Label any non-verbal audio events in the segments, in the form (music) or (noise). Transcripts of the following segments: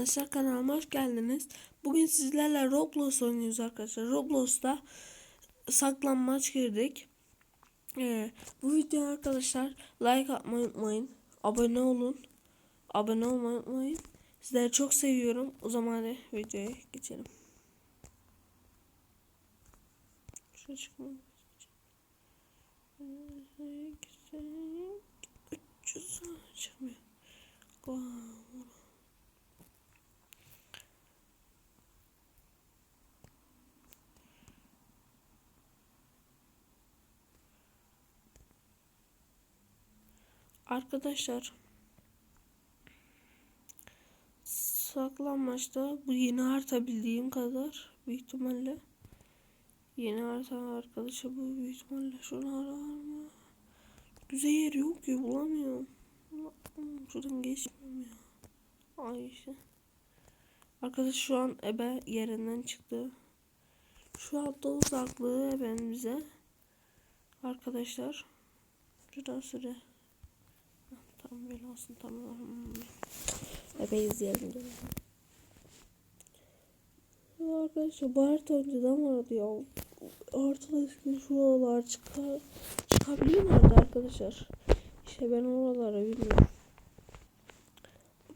arkadaşlar kanalıma hoş geldiniz. Bugün sizlerle Roblox oynuyoruz arkadaşlar. Roblox'ta saklanmaç girdik. Ee, bu videoya arkadaşlar like atmayı unutmayın. Abone olun. Abone olmayı unutmayın. Sizleri çok seviyorum. O zaman hadi videoya geçelim. Şuraya çıkmam. 300 çıkmıyor. Arkadaşlar saklanmaçta bu yeni harita bildiğim kadar büyük ihtimalle yeni harita arkadaşa bu büyük ihtimalle şunu arar mı? Güzel yer yok ki bulamıyorum. Şuradan geçmiyorum ya. Ay işte. Arkadaş şu an ebe yerinden çıktı. Şu anda uzaklığı ebemize. Arkadaşlar. Şuradan süre. Böyle olsun tamam. Ebe izleyelim dedim. Arkadaşlar bu harita önceden vardı ya. Arkadaşlar şuralar çıkar. Çıkabiliyor mu arkadaşlar? İşte ben oralara bilmiyorum.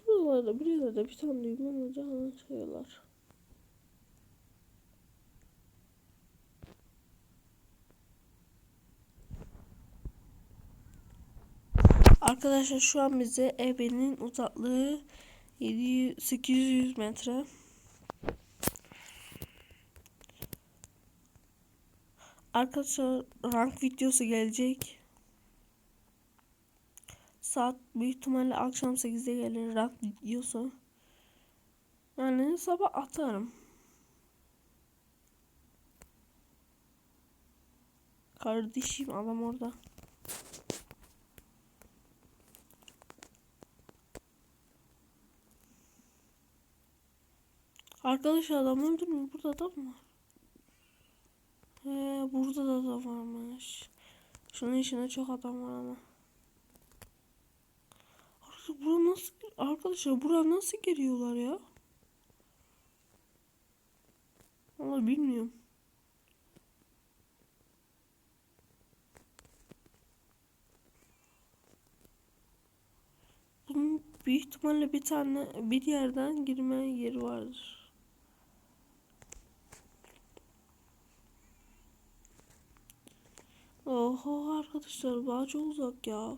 Buralarda bir de bir tane düğme olacağını söylüyorlar. Arkadaşlar şu an bize ebenin uzaklığı 700 800 metre. Arkadaşlar rank videosu gelecek. Saat büyük ihtimalle akşam 8'de gelir rank videosu. Yani sabah atarım. Kardeşim adam orada. Arkadaşlar adam öldürmüyor. Burada adam var. He, burada da adam varmış. Şunun içinde çok adam var ama. Arkadaşlar bura nasıl arkadaşlar bura nasıl giriyorlar ya? Ama bilmiyorum. Bunun büyük ihtimalle bir tane bir yerden girme yeri vardır. Oho arkadaşlar daha çok uzak ya.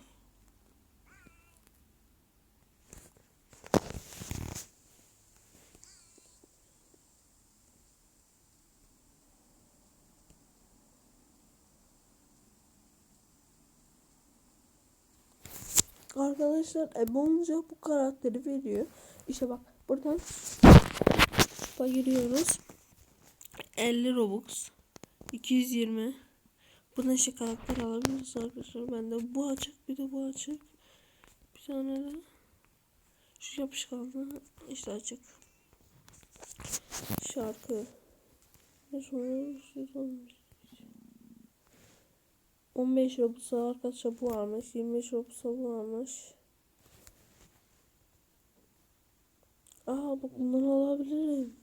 Arkadaşlar ebe olunca bu karakteri veriyor. İşte bak buradan bak giriyoruz. 50 Robux 220 Buna işte karakter alabiliriz arkadaşlar. Bende bu açık bir de bu açık. Bir tane de şu yapışkanlı işte açık. Şarkı. Ne sonra 15 Robus'a arkadaşlar bu varmış. 25 Robus'a bu varmış. Aa bak bunları alabilirim.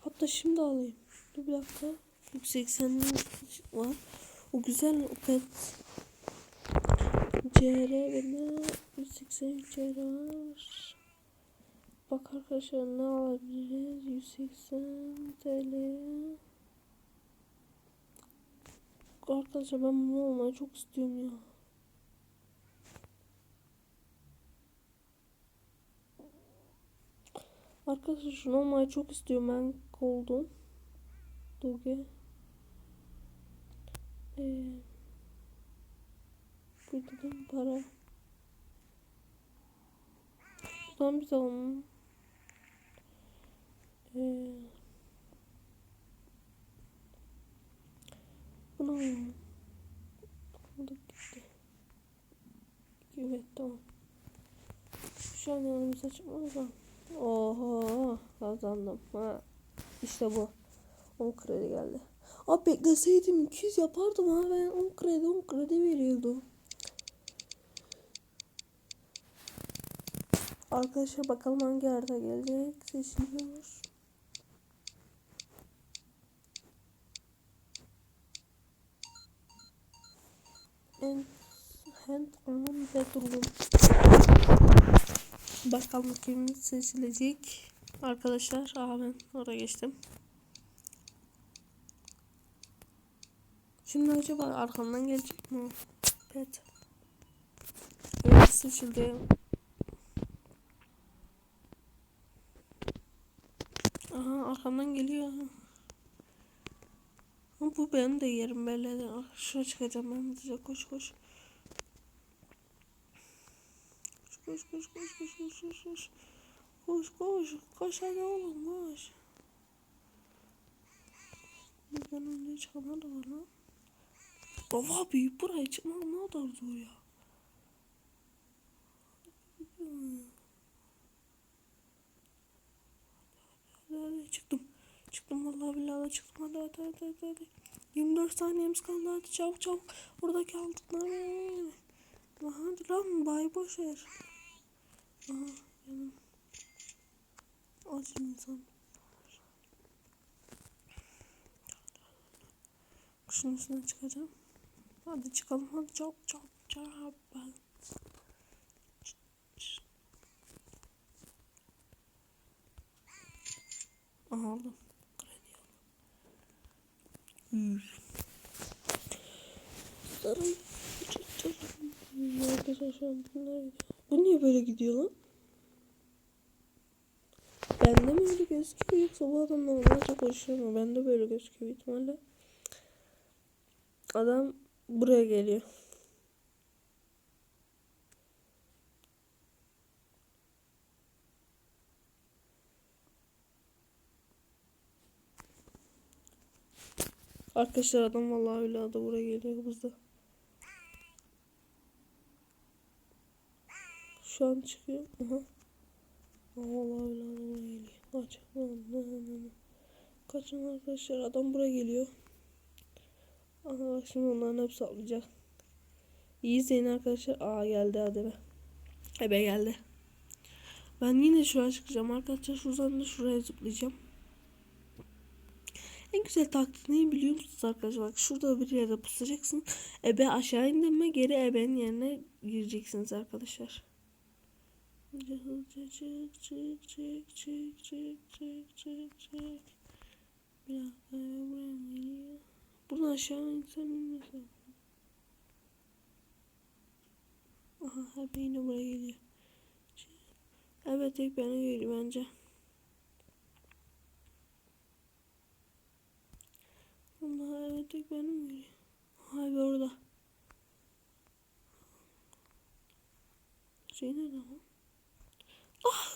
Hatta şimdi alayım. Dur bir dakika. 180 var. O güzel o pet. CR bende 180 CR var. Bak arkadaşlar ne alabiliriz? 180 TL. Arkadaşlar ben bunu olmayı çok istiyorum ya. Arkadaşlar şunu olmayı çok istiyorum ben oldum. Doge. Ee, burada da para. Buradan bir alalım. Ee, bunu alalım. Da gitti. Evet tamam. Şu an yanımıza çıkmaz. Oho kazandım. Ha. İşte bu. 10 kredi geldi. Abi bekleseydim 200 yapardım ha ben 10 kredi 10 kredi veriyordu. Arkadaşlar bakalım hangi harita gelecek. Seçiliyor. En hand onun bedroom. Bakalım kim seçilecek. Arkadaşlar aa ben oraya geçtim. Şimdi acaba arkamdan gelecek mi? o? Pet. Evet seçildi. Aha arkamdan geliyor. Ama bu benim de yerim belli. Ah, Şuraya çıkacağım ben hızlıca koş koş. Koş koş koş koş koş koş koş. Koş koş koş hadi oğlum koş. Bizden önce çıkanlar da var lan. Baba abi buraya çıkmak ne kadar zor ya. Çıktım. Çıktım vallahi billahi çıktım hadi hadi hadi hadi. hadi. 24 saniyemiz kaldı hadi çabuk çabuk. Oradaki altınlar. Aha, Hadi lan bay boş ver. Aha yanım. Acı insan. Kuşun üstüne çıkacağım. Hadi çıkalım hadi çabuk çabuk. Ben. Aha aldım. Granny aldım. Arkadaşlar bunlar. Bu niye böyle gidiyor lan? Bende mi öyle gözüküyor yoksa bu adam normalde koşuyor mu? Bende böyle gözüküyor ihtimalle. Adam buraya geliyor. Arkadaşlar adam vallahi öyle adam buraya geliyor hızlı. Şu an çıkıyor. Aha. Vallahi öyle adam buraya geliyor. Kaç. Kaçın arkadaşlar adam buraya geliyor. Aha şimdi onların hepsi atlayacak. İyi izleyin arkadaşlar. Aa geldi hadi be. Ebe geldi. Ben yine şuraya çıkacağım arkadaşlar. Şuradan da şuraya zıplayacağım. En güzel taktik neyi biliyor musunuz arkadaşlar? Bak şurada bir yerde pusacaksın. Ebe aşağı indirme geri ebenin yerine gireceksiniz arkadaşlar. Çık çık çık çık çık çık çık çık. Bir dakika mı geliyor? Buradan aşağı insem inmesem. Aha hep yine buraya geliyor. Evet tek bana geliyor bence. Allah evet tek benim geliyor. Hay be orada. Şey nerede lan? Ah!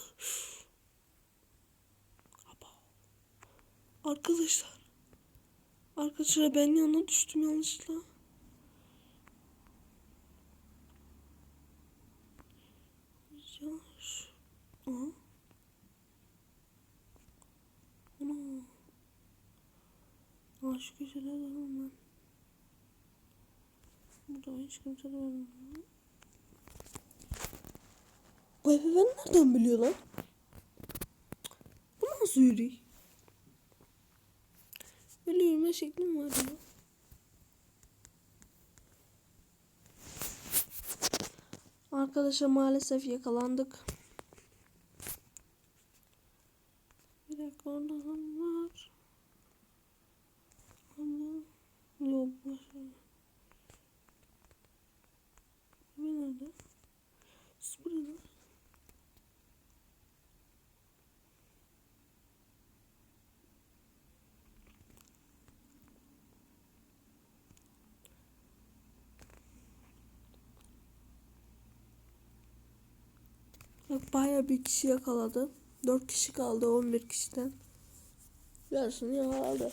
Arkadaşlar. Arkadaşlar ben yanına düştüm yanlışlıkla. Yavaş. Aha. Ana. Aa şu köşelerde var ben. Burada hiç kimse var. Bu evi ben nereden biliyor lan? Bu nasıl yürüyor? Böyle yürüme şeklim var ya. Arkadaşlar maalesef yakalandık. Bir dakika orada var. Ama yok başka. Bu nerede? Siz burada. Bayağı bir kişi yakaladı. 4 kişi kaldı 11 kişiden. Yarısını yakaladı.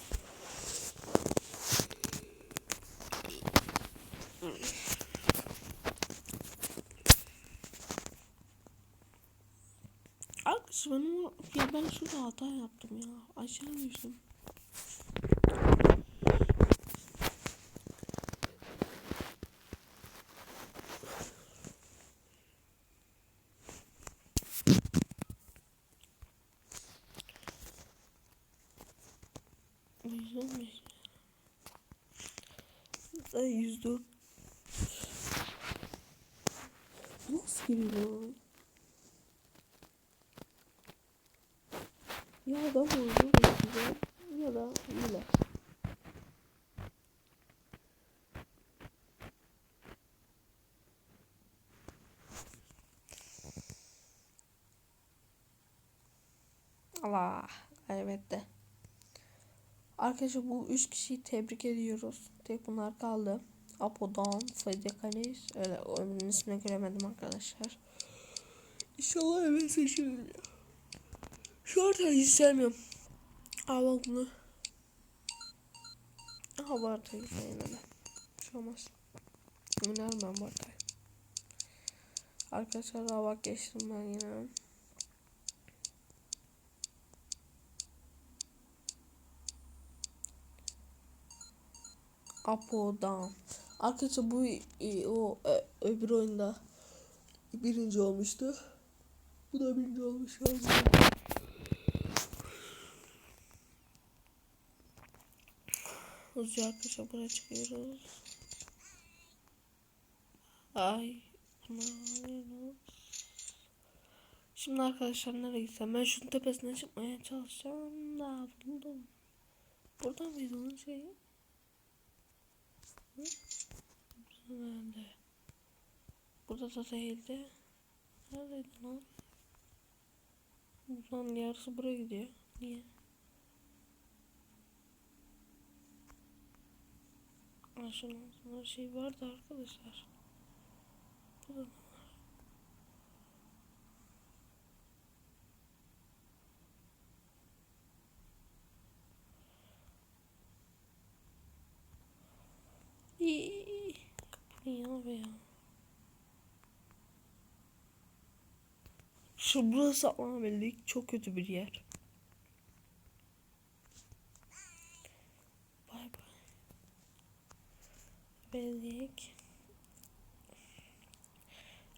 Arkadaşlar ben, ya ben şurada hata yaptım ya. Aşağı düştüm. Dört. Nasıl giriyor? Ya da güzel ya da hile. Allah kaybetti. Arkadaşlar bu üç kişiyi tebrik ediyoruz. Tek bunlar kaldı. Apo'dan, Sayıca Kalis. Öyle onun ismini göremedim arkadaşlar. İnşallah evet seçilir. Şu haritayı hiç sevmiyorum. Al bak bunu. Aha bu haritayı beğenmedim. Bir şey olmaz. Oynarım ben bu haritayı. Arkadaşlar daha bak geçtim ben yine. Apo'dan. Arkadaşlar bu o e, öbür oyunda birinci olmuştu. Bu da birinci olmuş. Hızlıca arkadaşlar buraya çıkıyoruz. Ay. Şimdi arkadaşlar nereye gitsem ben şunun tepesine çıkmaya çalışacağım da buldum. Burada mıydı onun şeyi? Hı? Nerede? Burada da değildi. Neredeydi lan? Buradan yarısı buraya gidiyor. Niye? Aşağıdan şey vardı arkadaşlar. Burada da var. İyi. Ne ya? Şu burası Ahmetlik çok kötü bir yer. Bay bay. Bezik.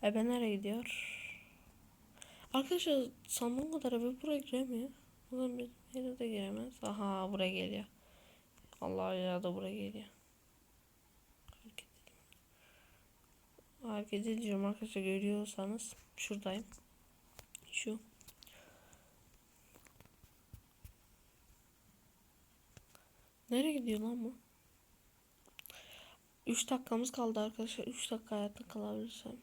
Ebe nereye gidiyor? Arkadaşlar sandığım kadar ebe buraya giremiyor. Zaman bir yere de giremez. Aha buraya geliyor. Allah ya da buraya geliyor. Hareket edeyim. Hareket edeceğim arkadaşlar görüyorsanız. Şuradayım. Şu. Nereye gidiyor lan bu? 3 dakikamız kaldı arkadaşlar. 3 dakika hayatta kalabilirsem.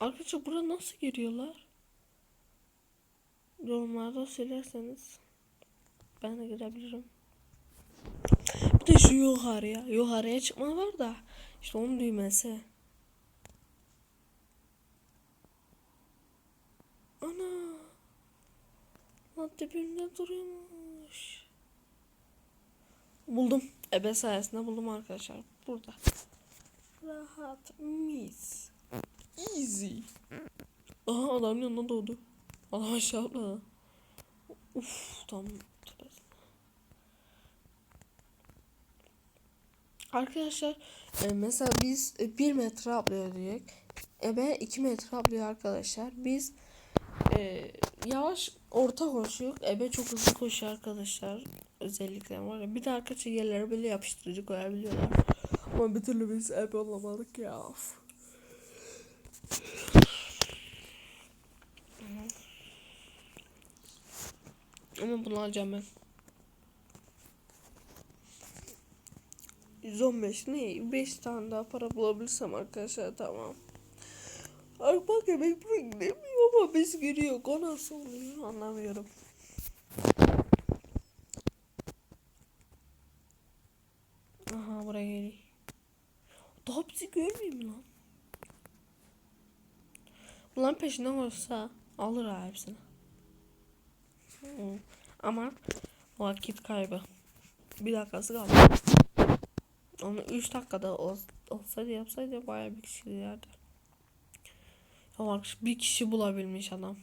Arkadaşlar buraya nasıl giriyorlar? Yorumlarda söylerseniz ben de girebilirim. Bir de şu yukarıya. Yukarıya çıkma var da işte onun düğmesi. Ana. Lan tepemde duruyormuş. Buldum. Ebe sayesinde buldum arkadaşlar. Burada. Rahat. Mis. Easy. Aha adamın yanına doğdu. Adam aşağı atladı. Uf tam tepesine. Arkadaşlar e, mesela biz 1 metre atlıyor diye. Ebe 2 metre atlıyor arkadaşlar. Biz e, yavaş orta koşuyor. Ebe çok hızlı koşuyor arkadaşlar. Özellikle var ya. Bir de arkadaşlar yerlere böyle yapıştırıcı koyabiliyorlar. Ama bir türlü biz ebe olamadık ya. Of. Ama bunu alacağım ben. 115 ne? 5 tane daha para bulabilirsem arkadaşlar tamam. Ay bak emek buraya gidemiyor ama biz giriyor. O nasıl oluyor anlamıyorum. Aha buraya geliyor. Daha bizi görmeyeyim lan? Ulan peşinden olsa alır ha hepsini. Ama vakit kaybı. Bir dakikası kaldı. Onu 3 dakikada ol, olsaydı yapsaydı bayağı bir kişi. Ya bak bir kişi bulabilmiş adam.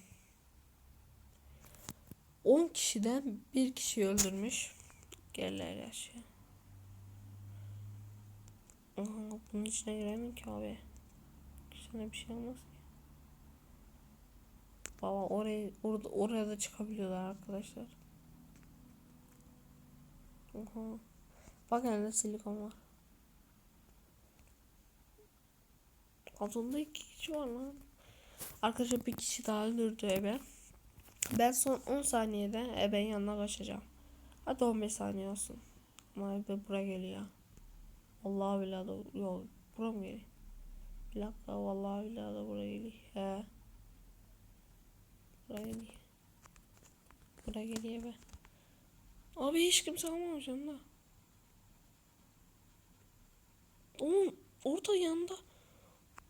10 kişiden bir kişi öldürmüş. Geller yaşıyor. Aha, bunun içine giremem ki abi. İçine bir şey olmaz ki. Baba oraya orada oraya da çıkabiliyorlar arkadaşlar. Oha. Bak elinde silikon var. Altında iki kişi var lan. Arkadaşlar bir kişi daha öldürdü ebe. Ben son 10 saniyede ebenin yanına kaçacağım. Hadi 15 saniye olsun. Ama ebe buraya geliyor. Vallahi billahi de yok. Buraya mı geliyor? Bir dakika vallahi billahi de buraya geliyor. He. Buraya geliyor. Buraya geliyor be. Abi hiç kimse almamış yanında. Oğlum orada yanında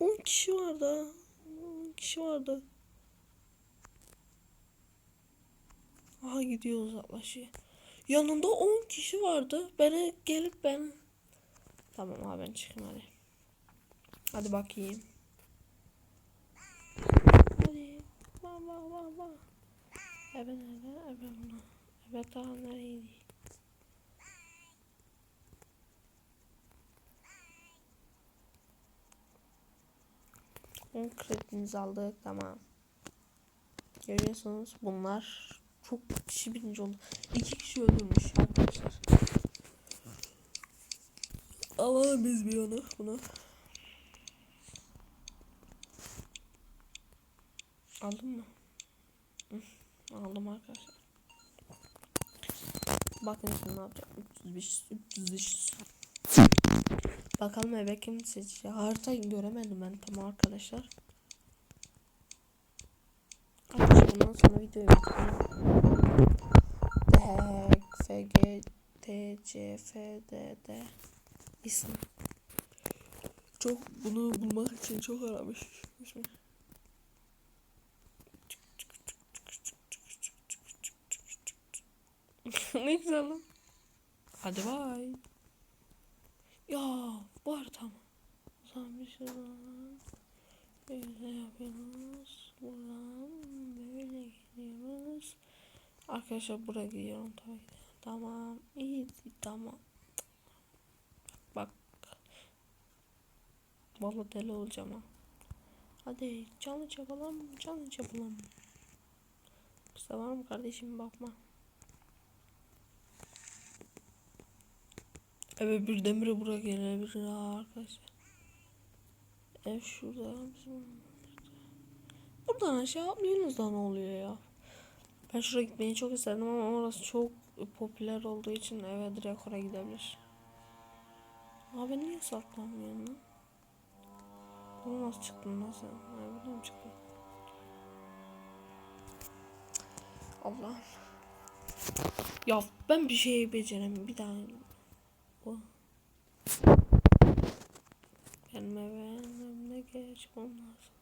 10 kişi vardı ha. 10 kişi vardı. Aha gidiyor uzaklaşıyor. Yanında 10 kişi vardı. Bana gelip ben Tamam abi ben çıkayım hadi. Hadi bakayım. Hadi. Bak bak bak. Ebe nerede? Ebe bunu. Ebe daha nereydi? On kredimizi aldık tamam. Görüyorsunuz bunlar çok kişi birinci oldu. İki kişi öldürmüş arkadaşlar. Alalım biz bir onu bunu. Aldın mı? Aldım arkadaşlar. Bakın şimdi ne yapacağım. 305 305. Bakalım eve kim seçecek. Haritayı göremedim ben tam arkadaşlar. Arkadaşlar bundan sonra videoyu bitireyim. DHK, FG, TC, FDD isim. Çok bunu bulmak için çok aramış. (laughs) Ne güzel lan. Hadi bay. Ya var tamam. O zaman bir şey şuradan böyle yapıyoruz. Buradan böyle gidiyoruz. Arkadaşlar buraya gidiyorum tabii ki. Tamam. iyi tamam. Bak. Vallahi deli olacağım ha. Hadi canlı yapalım, canlı yapalım. Kısa var mı kardeşim bakma. Evet bir demire buraya gelebilir arkadaşlar. Ev şurada. Buradan aşağı atlıyorsunuz da ne oluyor ya? Ben şuraya gitmeyi çok isterdim ama orası çok popüler olduğu için eve direkt oraya gidebilir. Abi niye saklanmıyorsun lan? Bunu nasıl çıktın lan sen? Ha, buradan çıktın? Allah. Ya ben bir şey beceremiyorum. Bir daha. O. Benim eve önüne geçmem lazım.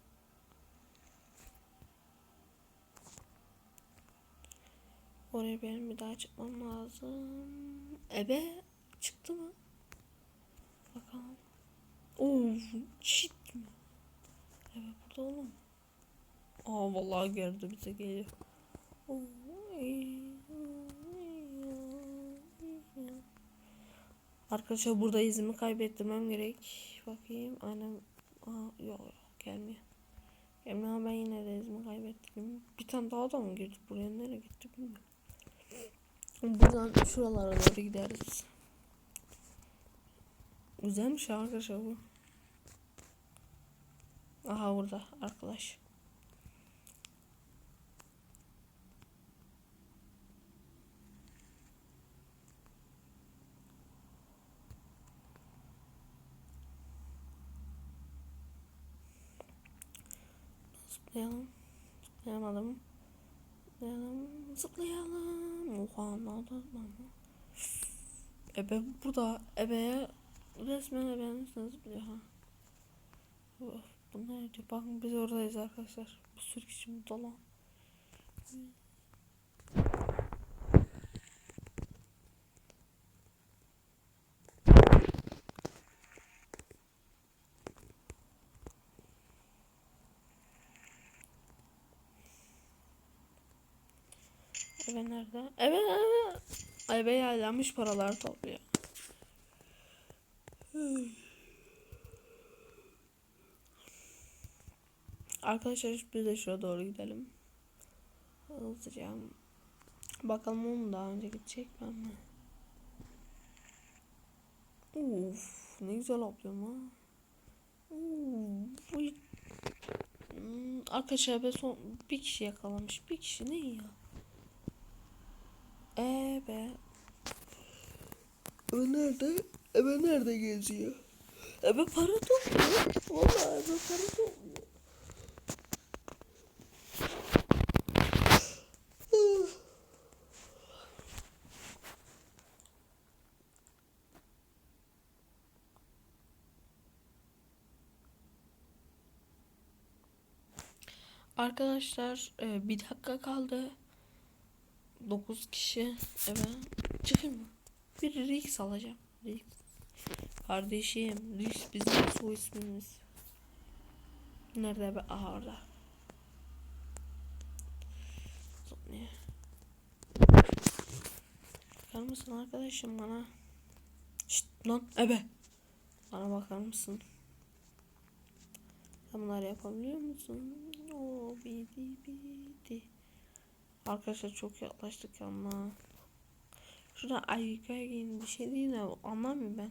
Oraya benim bir daha çıkmam lazım. Ebe çıktı mı? Bakalım. Oo, shit mi? Evet burada oğlum. Aa vallahi geldi bize geliyor. Oo, Arkadaşlar burada izimi kaybettirmem gerek. Bakayım aynen. Aa, yok gelmiyor. Gelmiyor ama ben yine de izimi kaybettim. Bir tane daha da mı girdi buraya nereye gitti bilmiyorum. Buradan şuralara doğru gideriz. Güzelmiş arkadaşlar bu. Aha burada arkadaş. Zıplayalım. Zıplayamadım. Zıplayalım. Zıplayalım. Oha ne oldu? Ebe burada. Ebe'ye resmen ebenin üstüne zıplıyor ha. Of, bu ne diyor? Bakın biz oradayız arkadaşlar. Bir sürü kişi burada Ebe nerede? Ebe ebe. Ebe yaylanmış paralar topluyor. Arkadaşlar biz de şuraya doğru gidelim. Hızlıca. Bakalım o daha önce gidecek ben mi? Uf, ne güzel yapıyorum ha. Uf, uy. Hmm, arkadaşlar ben son bir kişi yakalamış. Bir kişi ne ya? Ee be. Ebe nerede? Ebe nerede geziyor? Ebe para topluyor. Vallahi ebe para topluyor. Arkadaşlar e, bir dakika kaldı. 9 kişi. Evet. Çıkayım mı? Bir Rix alacağım. Rix. Kardeşim. Rix bizim soy ismimiz. Nerede be? Aha orada. Bakar mısın arkadaşım bana? Şşt lan ebe. Bana bakar mısın? Sen bunları yapabiliyor musun? O bidi bidi. Arkadaşlar çok yaklaştık ama. Şurada ayyuka giyin bir şey değil de anlamıyorum ben.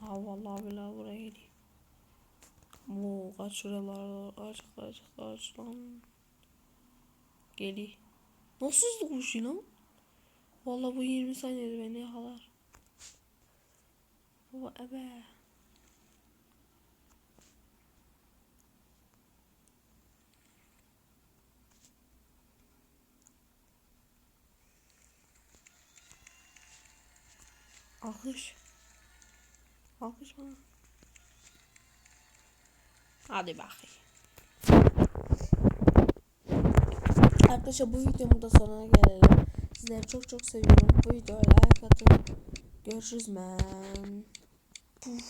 Ha vallahi billahi buraya geliyor. Bu kaç şuralar kaç kaç kaç lan. Geliyor. Nasıl hızlı koşuyor lan? Vallahi bu 20 saniyede beni yakalar. Baba ebe. Alkış. Alkış bana. Hadi bakayım. Arkadaşlar bu videomun da sonuna gelelim. Sizleri çok çok seviyorum. Bu videoya like atın. Görüşürüz men.